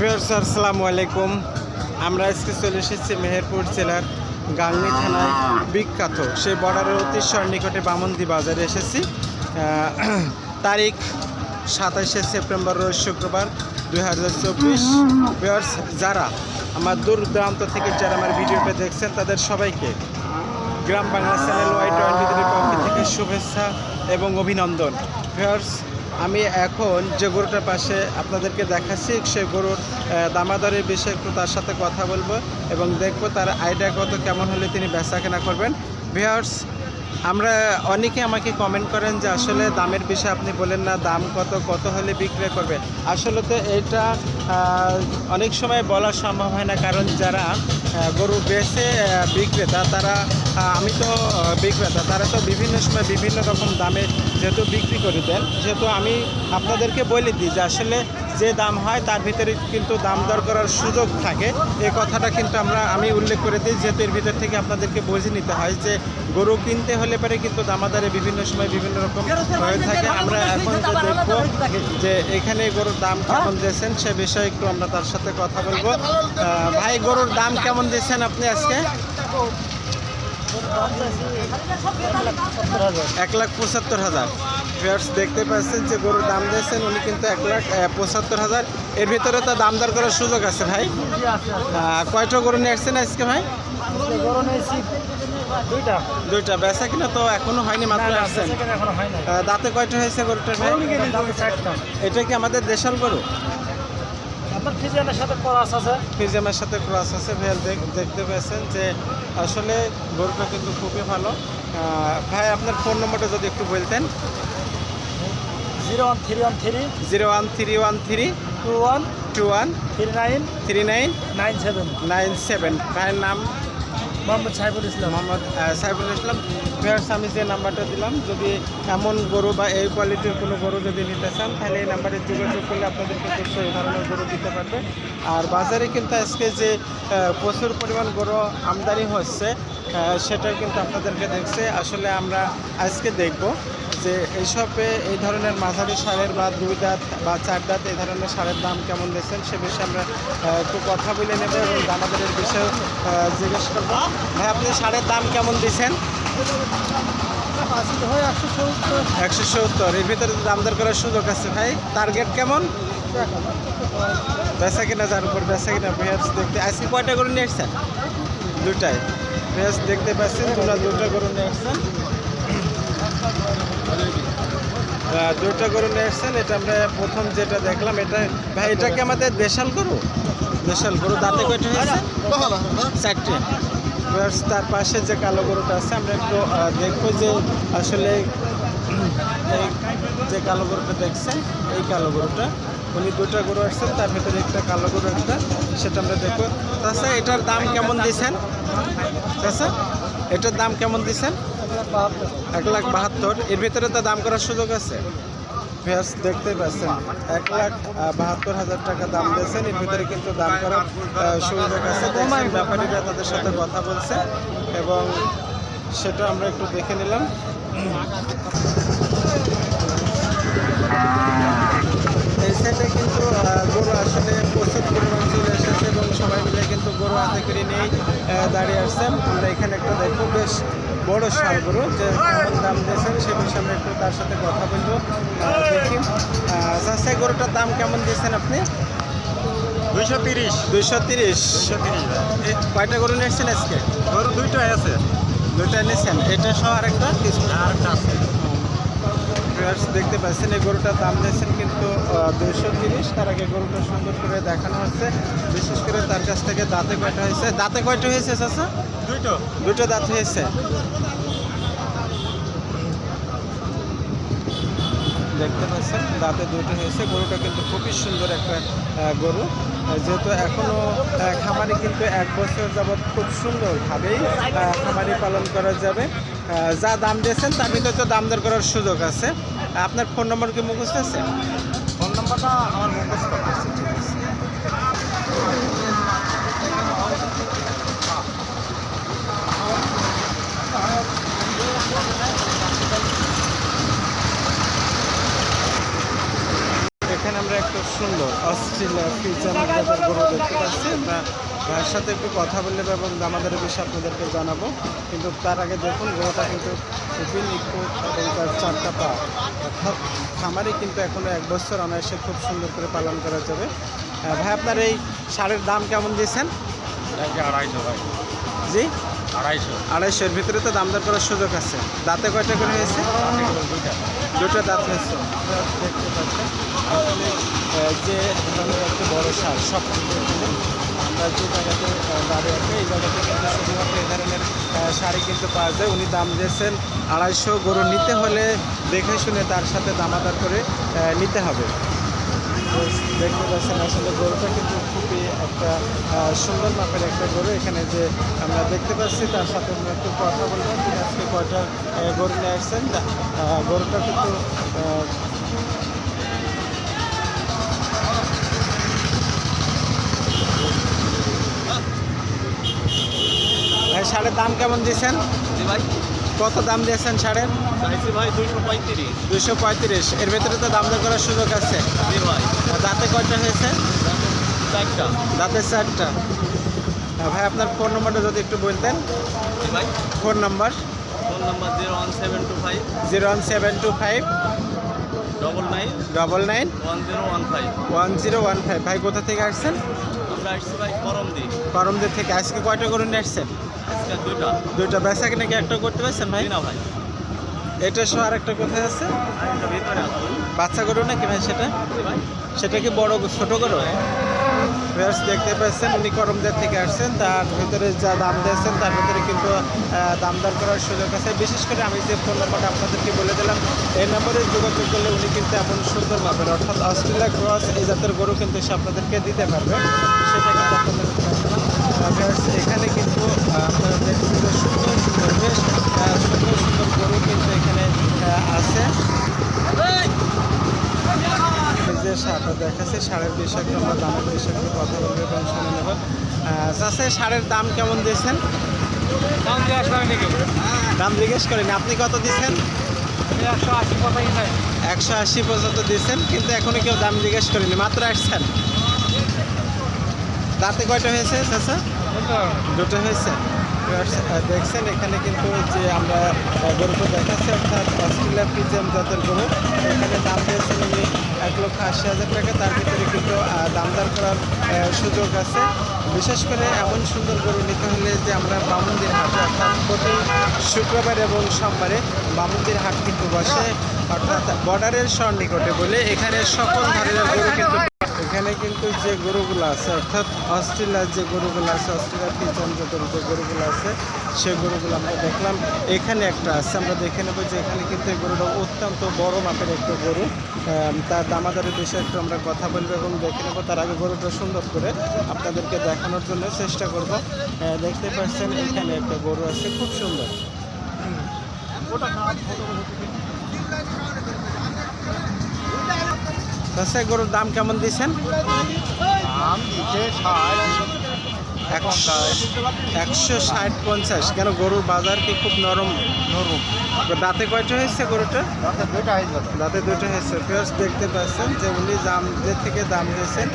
Fierce আসসালামু আলাইকুম। আমরা আজকে চলে এসেছি মেহেরপুর জেলার গাংনি থানায় বিখ্যাত, সেই বর্ডারের অতি নিকটে বামন্দি বাজারে এসেছি। তারিখ সাতাশে সেপ্টেম্বর, রোজ শুক্রবার দুই হাজার চব্বিশ। ফিয়ার্স যারা আমার দূর দূরান্ত থেকে, যারা আমার ভিডিওটা দেখছেন, তাদের সবাইকে Gram Bangla channel Y twenty থ্রির থেকে শুভেচ্ছা এবং অভিনন্দন। ভিউয়ার্স আমি এখন যে গরুটার পাশে আপনাদেরকে দেখাচ্ছি সেই গরুর দামাদারের বিষয়ে একটু তার সাথে কথা বলব এবং দেখব তার আইডিয়া কত কেমন হলে তিনি বেচা কেনা করবেন। ভিউয়ার্স আমরা অনেকে আমাকে কমেন্ট করেন যে আসলে দামের বিষয়ে আপনি বলেন না দাম কত কত হলে বিক্রি করবে আসলে তো এটা অনেক সময় বলা সম্ভব হয় না কারণ যারা গরু আহ, বিক্রেতা তারা আমি তো বিক্রেতা, তারা তো বিভিন্ন সময় বিভিন্ন রকম দামে যেহেতু বিক্রি করে দেন, যেহেতু আমি আপনাদেরকে বলে দিই যে আসলে যে দাম হয় তার ভিতরে কিন্তু দাম দর করার সুযোগ থাকে। এই কথাটা কিন্তু আমরা, আমি উল্লেখ করে দিই, যেহেতু এর ভিতর থেকে আপনাদেরকে বুঝে নিতে হয় যে গরু কিনতে হলে পরে কিন্তু দামাদারে বিভিন্ন সময় বিভিন্ন রকম হয়ে থাকে। আমরা এখন যে দেখব যে এখানে গরুর দাম কেমন দিয়েছেন, সে বিষয়ে একটু আমরা তার সাথে কথা বলব। ভাই, গরুর দাম কেমন দিয়েছেন আপনি আজকে? এক লাখ পঁচাত্তর হাজার। ভিউয়ার্স দেখতে পাচ্ছেন যে গরুর দাম দিয়েছেন উনি কিন্তু এক লাখ পঁচাত্তর হাজার। এর ভিতরে তো দাম দর করার সুযোগ আছে ভাই। কয়টা গরু নিয়ে আসছেন আজকে ভাই? দুইটা। দুইটা বেচা কিনা তো এখনও হয়নি মাত্র আসছেন। দাঁতে কয়টা হয়েছে গরুটা ভাই? এটা কি আমাদের দেশাল গরু? আপনার ফিজিয়ানের সাথে করাস আছে? ফিজিয়ামের সাথে ক্রস আছে। দেখ- দেখতে পেয়েছেন যে আসলে গরুটা কিন্তু খুবই ভালো। ভাই আপনার ফোন নম্বরটা যদি একটু বলতেন। Zero one three one three. Zero one three one three. Two one. Two one. Three nine. Three nine. Nine seven. Nine seven. ভাইয়ের নাম? মোহাম্মদ সাহেবুল ইসলাম। মোহাম্মদ সাইফুল ইসলাম। ফেয়ার্স আমি যে নাম্বারটা দিলাম, যদি এমন গরু বা এই কোয়ালিটির কোনো গরু যদি নিতে চান, তাহলে এই নাম্বারে যোগাযোগ করলে আপনাদেরকে কিন্তু এই ধরনের গরু দিতে পারবে। আর বাজারে কিন্তু আজকে যে প্রচুর পরিমাণ গরু আমদানি হচ্ছে সেটা কিন্তু আপনাদেরকে দেখছে। আসলে আমরা আজকে দেখব যে এইসবে এই ধরনের মাঝারি সারের বা দুই দাঁত বা চার দাঁত এই ধরনের সারের দাম কেমন দিচ্ছেন, সে বিষয়ে আমরা একটু কথা বলে নেব এবং দামাদারের বিষয়ে জিজ্ঞেস করব। ভাই, আপনি সারের দাম কেমন হয় একশো সত্তর। এর ভিতরে তো দাম দর করার সুযোগ আছে ভাই। টার্গেট কেমন? বেচা কিনা যার উপর বেচা কিনা ভেয়ার্স দেখতে আজকে কয়টা গরু নিয়ে আসছেন? দুটাই। ভেয়ার্স দেখতে পাচ্ছেন তোমরা দুটো গরু নিয়ে আসছেন। দুটো গরু নিয়ে আসছেন। এটা আমরা প্রথম যেটা দেখলাম এটা ভাই এটা কি আমাদের দেশাল গরু? দেশাল গরু দাঁতে কয়টা হয়েছে? চারটে। Viewers, তার পাশে যে কালো গরুটা আছে, আমরা একটু দেখব যে আসলে, এই যে কালো গরুটা দেখছেন, এই কালো গরুটা, উনি দুটা গরু আসছেন তার ভিতরে একটা কালো গরু, একটা, সেটা আমরা দেখব। তাছাড়া এটার দাম কেমন দিয়েছেন চাষা এটার দাম কেমন দিয়েছেন এক লাখ বাহাত্তর। এর ভিতরে তো দাম করার সুযোগ আছে। ভেস দেখতে পাচ্ছেন। এক লাখ বাহাত্তর হাজার টাকা দাম দিয়েছেন। এর ভিতরে কিন্তু দাম করার সুযোগ আছে ব্যাপারীরা তাদের সাথে কথা বলছে এবং সেটা আমরা একটু দেখে নিলাম। এই সাইডে কিন্তু গরু আসলে প্রচুর পরিমাণ চলে এসেছে এবং সবাই মিলে কিন্তু গরু হাতে করে নিয়েই দাঁড়িয়ে আসছে আমরা এখানে একটা দেখব, বেশ বড় সার গরু যে দাম দিয়েছেন, সে বিষয়ে আমরা একটু তার সাথে কথা বলব। গরুটার দাম কেমন দিয়েছেন আপনি? দুইশো তিরিশ। দুইশো তিরিশ। কয়টা গরু নিয়েছেন আজকে? গরু দুইটাই আছে। দুইটা নিয়েছেন। এটা সহ আরেকটা? আর একটা আছে দেখতে পাচ্ছেন এই গরুটার দাম দিয়েছেন কিন্তু দুইশো তিরিশ। তার আগে গরুটা সুন্দর করে দেখানো হচ্ছে। বিশেষ করে তার কাছ থেকে দাঁতে কয়টা হয়েছে? দাঁতে কয়টা হয়েছে চাচা? দুইটো। দুটো দাঁত হয়েছে। দেখতে পাচ্ছেন, দাঁতে দুটো হয়েছে, গরুটা কিন্তু খুবই সুন্দর একটা গরু। যেহেতু এখনও খামারি কিন্তু এক বছর যাবৎ খুব সুন্দরভাবেই খামারি পালন করা যাবে। যা দাম দিয়েছেন, তার ভিতরে তো দাম দর করার সুযোগ আছে। আপনার ফোন নম্বর কি মুখস্থ আছে? ফোন নম্বরটা আমার মুখস্থ আছে ঠিক আছে এখানে আমরা একটা সুন্দর অস্ট্রেলিয়া ফিচার জাতের গরু দেখতে পাচ্ছি আমরা ভাইয়ের সাথে একটু কথা বললে এবং আমাদের বিষয়ে আপনাদেরকে জানাব। কিন্তু তার আগে দেখুন গরুটা কিন্তু খুবই নিখুঁত এবং তার চারটা পা। অর্থাৎ খামারে কিন্তু এখনও এক বছর অনায়াসে খুব সুন্দর করে পালন করা যাবে। ভাই আপনার এই সারের দাম কেমন দিয়েছেন? আড়াইশো ভাই। জি? আড়াইশো। আড়াইশোর ভিতরে তো দাম দর করার সুযোগ আছে। দাঁতে কয়টা করে হয়েছে? দুইটা দুটো দাঁত হয়েছে। দেখতে পাচ্ছেন যে ধরনের একটা বড় সার সব আমরা যে জায়গাতে দাঁড়িয়ে আছে এই জায়গাতে কিন্তু শুধুমাত্র এই ধরনের শাড়ি কিন্তু পাওয়া যায়। উনি দাম দিয়েছেন আড়াইশো। গরু নিতে হলে দেখে শুনে তার সাথে দামাদার করে নিতে হবে। দেখতে পাচ্ছেন আসলে গরুটা কিন্তু একটা সুন্দর মাপের একটা গরু এখানে যে আমরা দেখতে পাচ্ছি তার সাথে আমরা একটু কথা বলব। তিনি আজকে কয়টা গরু নিয়ে আসছেন? গরুটা কিন্তু সারের দাম কেমন দিয়েছেন? জি ভাই। কত দাম দিয়েছেন সারের? ভাই দুইশো পঁয়ত্রিশ। দুশো পঁয়ত্রিশ। এর ভেতরে তো দাম দর করার সুযোগ আছে। জি ভাই। দাঁতে কয়টা হয়েছে? চারটা দাঁতের চারটা ভাই আপনার ফোন নম্বরটা যদি একটু বলতেন। ভাই। Phone number phone number zero one seven two five zero one seven two five double nine double nine one zero one five one zero one five ভাই কোথা থেকে আসছেন? আমরা আসছি ভাই করম দি করমদের থেকে। আজকে কয়টা করে নিয়ে আসছেন? আজকে দুইটা। দুইটা। বেচা কিনা কি একটা করতে পারছেন ভাই? না ভাই। এটা সহ আর একটা কোথায় আছে? বাচ্চা গরু নাকি ভাই সেটা? সেটা কি বড় ছোট গরু? বেশ দেখতে পাচ্ছেন, উনি করমদের থেকে আসছেন। তার ভিতরে যা দাম দিয়েছেন, তার ভিতরে কিন্তু দাম দর করার সুযোগ আছে। বিশেষ করে আমি যে ফোন নাম্বারটা আপনাদেরকে বলে দিলাম, এই নম্বরে যোগাযোগ করলে উনি কিন্তু এমন সুন্দর পাবেন অর্থাৎ অস্ট্রেলিয়া ক্রস এই জাতের গরু কিন্তু সে আপনাদেরকে দিতে পারবে। সেটা কিন্তু বেশ এখানে কিন্তু আপনারা সুন্দর সুন্দর, বেশ সুন্দর সুন্দর গরু কিন্তু এখানে আছে। যে সারটা দেখাচ্ছে সারের বিষয়ে আমরা দামের বিষয়ে কথা বলব এবং শুনে নেব। চাষে সারের দাম কেমন দিয়েছেন? দাম জিজ্ঞেস করেন আপনি কত দিচ্ছেন একশো আশি পর্যন্ত দিয়েছেন কিন্তু এখনও কেউ দাম জিজ্ঞেস করেনি মাত্র আসছেন। দাঁতে কয়টা হয়েছে চাষা দুটো হয়েছে? দেখছেন, এখানে কিন্তু যে আমরা গরুটা দেখাচ্ছি, অর্থাৎ অস্ট্রেলিয়া পিজিএম জাতের গরু। এখানে দাম পেয়েছেন উনি এক লক্ষ আশি হাজার টাকা। তার ভিতরে কিন্তু দামদার করার সুযোগ আছে। বিশেষ করে এমন সুন্দর গরু নিতে হলে যে আমরা বামুন্দির হাটে, অর্থাৎ প্রতি শুক্রবার এবং সোমবারে বামুন্দির হাট কিন্তু বসে, অর্থাৎ বর্ডারের সন্নিকটে বলে এখানে সকল ধরনের গরু কিন্তু এখানে কিন্তু যে গরুগুলো আছে, অর্থাৎ অস্ট্রেলিয়ার যে গরুগুলো আছে, অস্ট্রেলিয়ার পিছন জাতের যে গরুগুলো আছে সে গরুগুলো আমরা দেখলাম। এখানে একটা আছে, আমরা দেখে নেব যে এখানে কিন্তু এই গরুটা অত্যন্ত বড় মাপের একটা গরু। তার দামাদারের বিষয়ে একটু আমরা কথা বলব এবং দেখে নেব তার আগে গরুটা সুন্দর করে আপনাদেরকে দেখানোর জন্য চেষ্টা করব। দেখতে পাচ্ছেন এখানে একটা গরু আছে, খুব সুন্দর। আচ্ছা গরুর দাম কেমন দিয়েছেন? দাম দিচ্ছে ষাট। একশো ষাট পঞ্চাশ। কেন গরুর বাজার কি খুব নরম? নরম। দাঁতে কয়টা হয়েছে গরুটা? দাঁতে দুটো হয়েছে। পেঁয়াজ দেখতে পাচ্ছেন যে উনি দাম যে থেকে দাম দিয়েছেন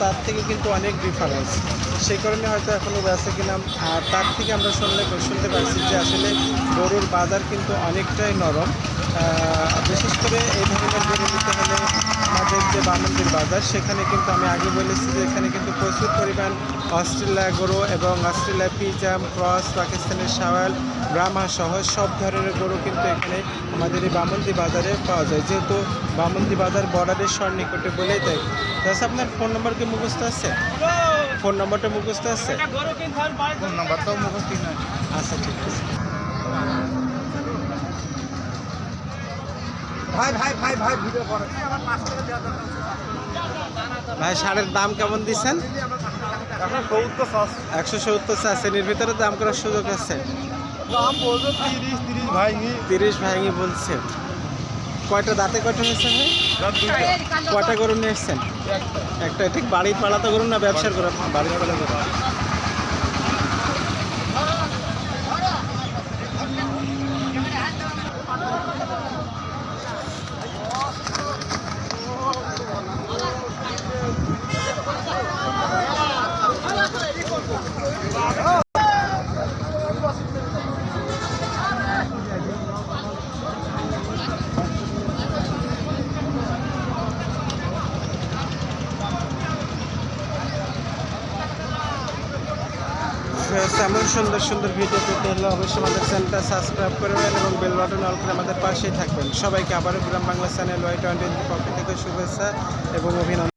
তার থেকে কিন্তু অনেক ডিফারেন্স সেই কারণে হয়তো এখনও বেঁচে কিনাম আর তার থেকে আমরা শুনলে শুনতে পারছি যে আসলে গরুর বাজার কিন্তু অনেকটাই নরম। বিশেষ করে এই ধরনের গরু নিতে হলে যে বামন্দির বাজার সেখানে কিন্তু আমি আগে বলেছি যে এখানে কিন্তু প্রচুর পরিমাণ অস্ট্রেলিয়া গরু এবং অস্ট্রেলিয়া পিজাম ক্রস পাকিস্তানের সাওয়াল ব্রাহ্মা সহ সব ধরনের গরু কিন্তু এখানে আমাদের এই বামন্দি বাজারে পাওয়া যায়। যেহেতু বামন্দি বাজার বর্ডারের সন্নিকটে বলেই তাই তাছাড়া আপনার ফোন নম্বর কি মুখস্থ আছে? ফোন নম্বরটা মুখস্থ আছে? ফোন নাম্বার তো মুখস্থ আচ্ছা ঠিক আছে। ভাই ভাই ভাই ভাই ভিডিও করে। ভাই সারের দাম কেমন দিচ্ছেন? সত্তর একশো সত্তর শ্রেণির ভিতরে দাম করার সুযোগ আছে। দাম তিরিশ তিরিশ ভাই তিরিশ ভাইঙ্গি বলছে। কয়টা দাঁতে কয়টা হয়েছে ভাই? কয়টা গরু নিয়ে এসছেন? একটা। ঠিক বাড়ির পালাতে গরু না ব্যবসার গরু? বাড়ির পালাতে গরু। হয়েছে এমন সুন্দর সুন্দর ভিডিও পেতে হলে অবশ্যই আমাদের চ্যানেলটা সাবস্ক্রাইব করবেন এবং বেল বাটন অল করে আমাদের পাশেই থাকবেন। সবাইকে আবারও Gram Bangla channel Y twenty পক্ষ থেকে শুভেচ্ছা এবং অভিনন্দন।